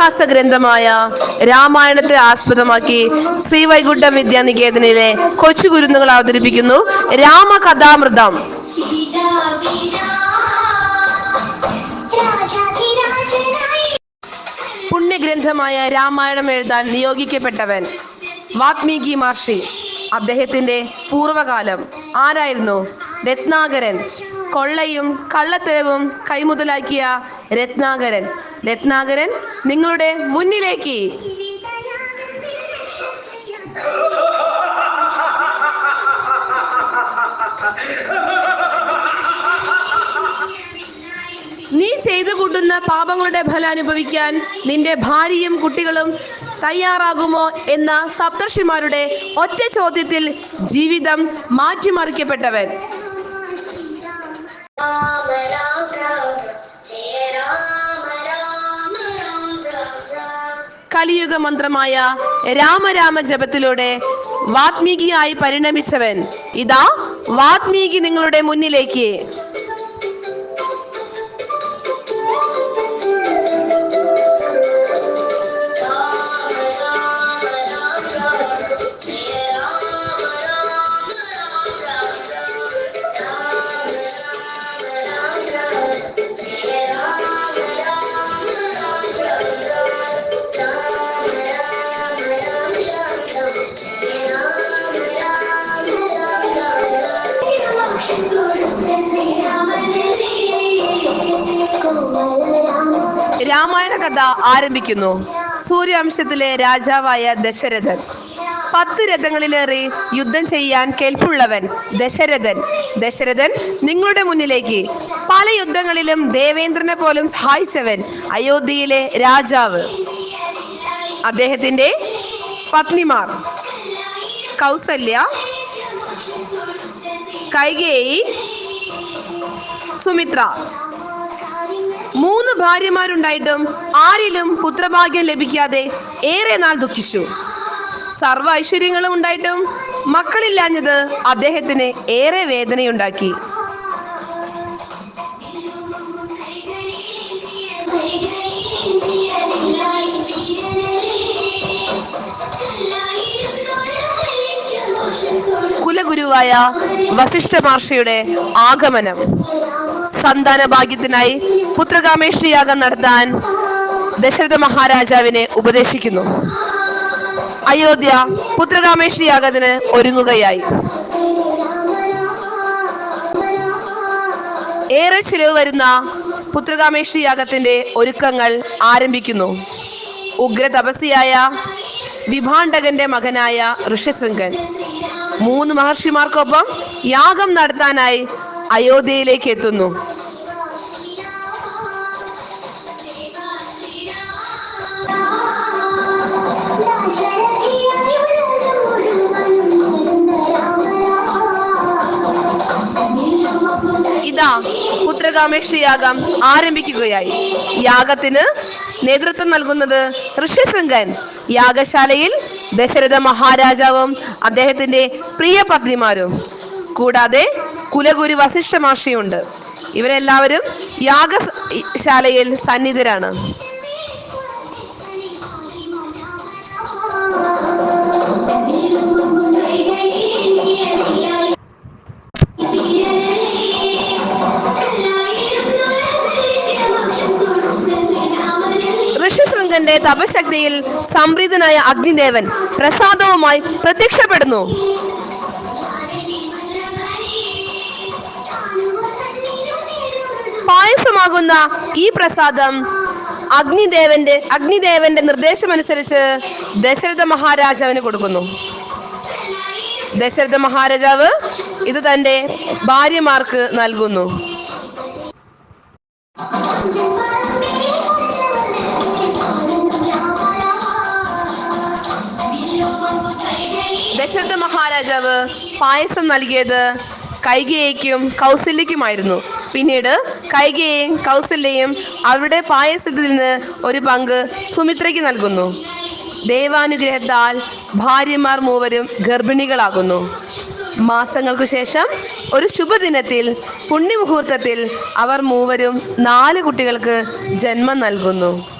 ഇതിഹാസ ഗ്രന്ഥമായ രാമായണത്തെ ആസ്പദമാക്കി ശ്രീവൈകുണ്ഠം വിദ്യാനികേതനിലെ കൊച്ചു ഗുരുന്നുകൾ അവതരിപ്പിക്കുന്നു രാമകഥാമൃതം. പുണ്യഗ്രന്ഥമായ രാമായണം എഴുതാൻ നിയോഗിക്കപ്പെട്ടവൻ വാത്മീകി മഹർഷി. അദ്ദേഹത്തിന്റെ പൂർവകാലം ആരായിരുന്നു? രത്നാകരൻ. കൊള്ളയും കള്ളത്തരവും കൈമുതലാക്കിയ രത്നാകരൻ. രത്നാകരൻ നിങ്ങളുടെ മുന്നിലേക്ക്. നീ ചെയ്തു കൂട്ടുന്ന പാപങ്ങളുടെ ഫലം അനുഭവിക്കാൻ നിന്റെ ഭാര്യയും കുട്ടികളും തയ്യാറാകുമോ എന്ന സപ്തർഷിമാരുടെ ഒറ്റ ചോദ്യത്തിൽ ജീവിതം മാറ്റിമറിക്കപ്പെട്ടവൻ. കലിയുഗ മന്ത്രമായ രാമരാമ ജപത്തിലൂടെ വാത്മീകിയായി പരിണമിച്ചവൻ. ഇതാ വാത്മീകി നിങ്ങളുടെ മുന്നിലേക്ക്. രാമായണ കഥ ആരംഭിക്കുന്നു. സൂര്യവംശത്തിലെ രാജാവായ ദശരഥൻ. പത്ത് രഥങ്ങളിലേറി യുദ്ധം ചെയ്യാൻ കേൾപ്പുള്ളവൻ ദശരഥൻ. ദശരഥൻ നിങ്ങളുടെ മുന്നിലേക്ക്. പല യുദ്ധങ്ങളിലും ദേവേന്ദ്രനെ പോലും സഹായിച്ചവൻ അയോധ്യയിലെ രാജാവ്. അദ്ദേഹത്തിന്റെ പത്നിമാർ. കൗസല്യ കൈകേയി സുമിത്ര. മൂന്ന് ഭാര്യമാരുണ്ടായിട്ടും ആരിലും പുത്രഭാഗ്യം ലഭിക്കാതെ ഏറെ നാൾ ദുഃഖിച്ചു. സർവ ഐശ്വര്യങ്ങളും ഉണ്ടായിട്ടും മക്കളില്ലാഞ്ഞത് അദ്ദേഹത്തിന് ഏറെ വേദനയുണ്ടാക്കി. കുലഗുരുവായ വസിഷ്ഠ മഹർഷിയുടെ ആഗമനം. സന്താന ഭാഗ്യത്തിനായി പുത്രകാമേഷ്ടിയാഗം നടത്താൻ ദശരഥ മഹാരാജാവിനെ ഉപദേശിക്കുന്നു. അയോധ്യ പുത്രകാമേഷ്ടിയാഗത്തിന് ഒരുങ്ങുകയായി. ഏറെ ചിലവ് വരുന്ന പുത്രകാമേഷ്ടി യാഗത്തിന്റെ ഒരുക്കങ്ങൾ ആരംഭിക്കുന്നു. ഉഗ്ര തപസ്യായ വിഭാണ്ഡകന്റെ മകനായ ഋഷ്യശൃംഗൻ മൂന്ന് മഹർഷിമാർക്കൊപ്പം യാഗം നടത്താനായി അയോധ്യയിലേക്ക് എത്തുന്നു. ഇതാ പുത്രകാമേഷ്ടി യാഗം ആരംഭിക്കുകയായി. യാഗത്തിന് നേതൃത്വം നൽകുന്നത് ഋഷ്യശൃംഗൻ യാഗശാലയിൽ ദശരഥ മഹാരാജാവും അദ്ദേഹത്തിന്റെ പ്രിയ പത്നിമാരും. കൂടാതെ കുലഗുരു വസിഷ്ഠ മഹർഷിയുണ്ട് ഇവരെല്ലാവരും യാഗശാലയിൽ സന്നിധരാണ്. ഋഷിശൃംഗന്റെ തപശക്തിയിൽ സംപ്രീതനായ അഗ്നിദേവൻ പ്രസാദവുമായി പ്രത്യക്ഷപ്പെടുന്നു. പായസമാകുന്ന ഈ പ്രസാദം അഗ്നിദേവന്റെ അഗ്നിദേവന്റെ നിർദ്ദേശമനുസരിച്ച് ദശരഥ മഹാരാജാവിന് കൊടുക്കുന്നു. ദശരഥ മഹാരാജാവ് ഇത് തന്റെ ഭാര്യമാർക്ക് നൽകുന്നു. ദശരഥ മഹാരാജാവ് പായസം നൽകിയത് കൈകേയിക്കും കൗസല്യക്കുമായിരുന്നു പിന്നീട് കൈകേയും കൗസല്യയും അവരുടെ പായസത്തിൽ നിന്ന് ഒരു പങ്ക് സുമിത്രയ്ക്ക് നൽകുന്നു. ദൈവാനുഗ്രഹത്താൽ ഭാര്യമാർ മൂവരും ഗർഭിണികളാകുന്നു. മാസങ്ങൾക്കു ശേഷം ഒരു ശുഭദിനത്തിൽ പുണ്യമുഹൂർത്തത്തിൽ അവർ മൂവരും നാല് കുട്ടികൾക്ക് ജന്മം നൽകുന്നു.